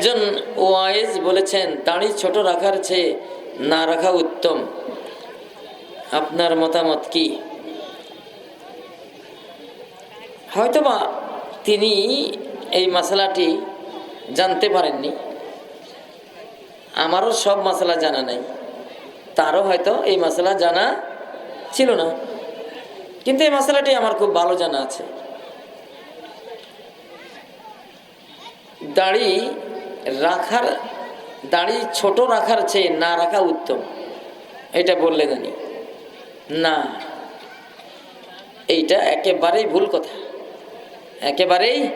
একজন ওয়াইজ বলেছেন, দাড়ি ছোট রাখার চেয়ে না রাখা উত্তম। আপনার মতামত কি? হয়তোবা তিনি এই মশলাটি জানতে পারেননি। আমারও সব মশলা জানা নাই। তারও হয়তো এই মশলা জানা ছিল না। কিন্তু এই মশলাটি আমার খুব ভালো জানা আছে। দাড়ি রাখার দাড়ি ছোট রাখার চেয়ে না রাখা উত্তম। এটা বললে জানি। না, এইটা একেবারেই ভুল কথা। একেবারেই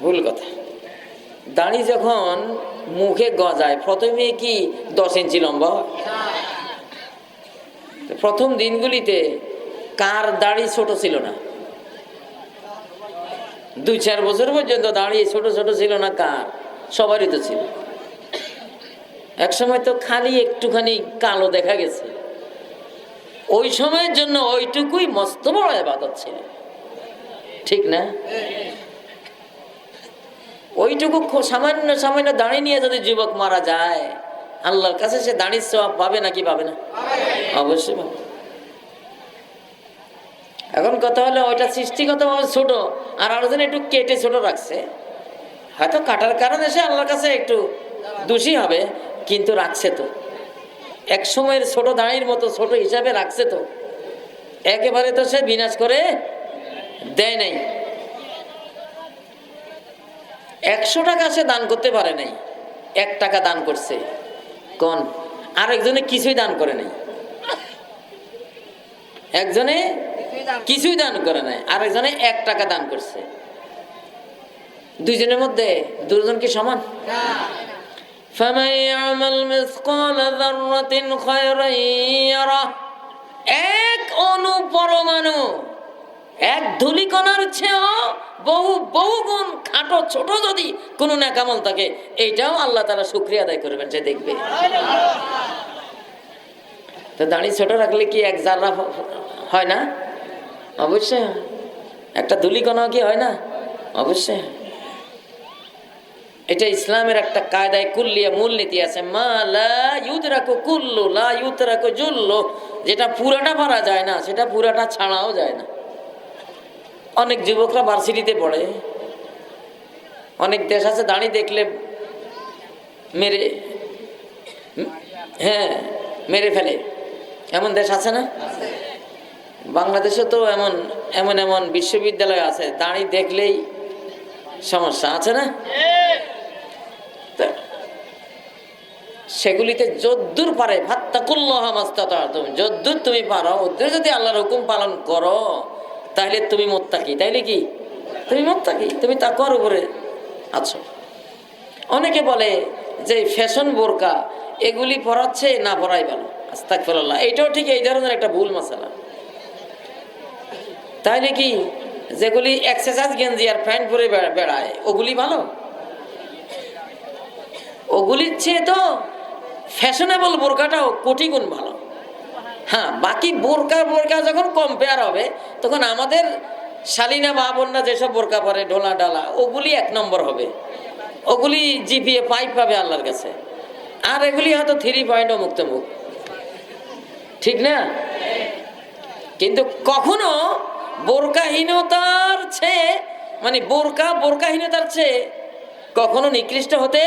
ভুল কথা। দাড়ি যখন মুখে গজায়, প্রথমে কি দশ ইঞ্চি লম্বা? প্রথম দিনগুলিতে কার দাড়ি ছোট ছিল না? দুই চার বছর পর্যন্ত দাঁড়িয়ে ছোট ছোট ছিল না কার? সবারই তো ছিল। এক সময় তো খালি একটুখানি কালো দেখা গেছে। ওই সময়ের জন্য ওইটুকুই মস্ত বড় আবাদত ছিল। ঠিক না? ওইটুকু সামান্য সামান্য দাঁড়িয়ে নিয়ে যদি যুবক মারা যায়, আল্লাহর কাছে সে দাঁড়িয়ে পাবে নাকি পাবে না? অবশ্যই পাবে। এখন কথা হলো ওইটা সৃষ্টিগতভাবে ছোট, আর আরেকজন একটু কেটে ছোট রাখছে। হয়তো কাটার কারণে সে আল্লাহর কাছে একটু দোষী হবে, কিন্তু রাখছে তো। এক সময়ের ছোট দাঁড়ির মতো ছোট হিসাবে রাখছে তো। একেবারে তো সে বিনাশ করে দেয় নাই। একশো টাকা সে দান করতে পারে নাই, এক টাকা দান করছে। কোন? আরেকজনে কিছুই দান করে নাই। একজনে কিছুই দান করে নাই, আরেকজনে এক টাকা দান করছে। দুইজনের মধ্যে দুজন কি সমান? এক অনু পরমাণু এক ধুলিকণার চেয়েও বহু বহুগুণ খাটো ছোট যদি কোনো নাকামল থাকে, এইটাও আল্লাহ তারা শুক্রিয়া আদায় করবেন যে দেখবে। তো দাঁড়িয়ে ছোট রাখলে কি এক জাররা হয় না? অবশ্যই। একটা ধুলিকণাও কি হয় না? অবশ্যই। এটা ইসলামের একটা কায়দায় কুল্লিয়া মূলনীতি আছে, মা লা ইউদরাকু কুল্লু, লা ইউতরাকু জুল্লু, যেটা পুরাটা পারা যায় না, সেটা পুরাটা ছাড়াও যায় না। অনেক যুবকরা ভার্সিটিতে পড়ে, অনেক দেশ আছে দাঁড়িয়ে দেখলে মেরে হ্যাঁ মেরে ফেলে। এমন দেশ আছে না? বাংলাদেশে তো এমন এমন এমন বিশ্ববিদ্যালয় আছে দাঁড়িয়ে দেখলেই সমস্যা, আছে না? সেগুলিতে যদ্দূর পারে ভাত্তাকুল্লাহ মাস্তাতাতুম। যদ্দূর তুমি পারো ওদের যদি আল্লাহর হুকুম পালন করো, তাহলে তুমি মোত্তাকি। তাইলে কি? তুমি মোত্তাকি, তুমি তাকওয়ার উপরে আছো। অনেকে বলে যে ফ্যাশন বোরকা, এগুলি পরাচ্ছে না পরাই ভালো। আস্তাকফিরুল্লাহ এইটাও ঠিক এই ধরনের একটা ভুল মশালা। তাইলে কি? যেগুলি এক্সারসাইজ গেঞ্জি আর প্যান্ট পরে বেড়ায়, ওগুলি ভালো? ওগুলির চেয়ে তো ফ্যাশনেবল বোরকাটাও কোটি গুণ ভালো। হ্যাঁ বাকি বোরকা বোরকা যখন কম্পেয়ার হবে, তখন আমাদের শালিনা মা বোনরা যেসব বোরকা পরে, ঢোলা, ডালা, ওগুলি এক নম্বর হবে। ওগুলি জিপিএ পাইপ পাবে আল্লাহর কাছে। আর এগুলি হয়তো থ্রি পয়েন্টও মুক্ত মুখ ঠিক না? কিন্তু কখনো বোরকাহীনতার চেয়ে মানে বোরকা বোরকাহীনতার চেয়ে কখনো নিকৃষ্ট হতে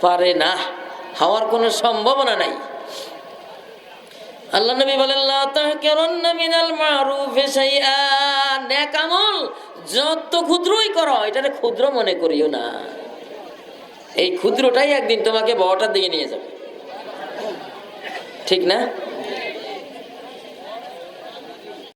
পারে না। হওয়ার কোনো সম্ভাবনা নাই। আল্লাহ নবী বলেন আমল যত ক্ষুদ্রই করো, এটারে ক্ষুদ্র মনে করিও না। এই ক্ষুদ্রটাই একদিন তোমাকে বড়টার দিকে নিয়ে যাবে। ঠিক না?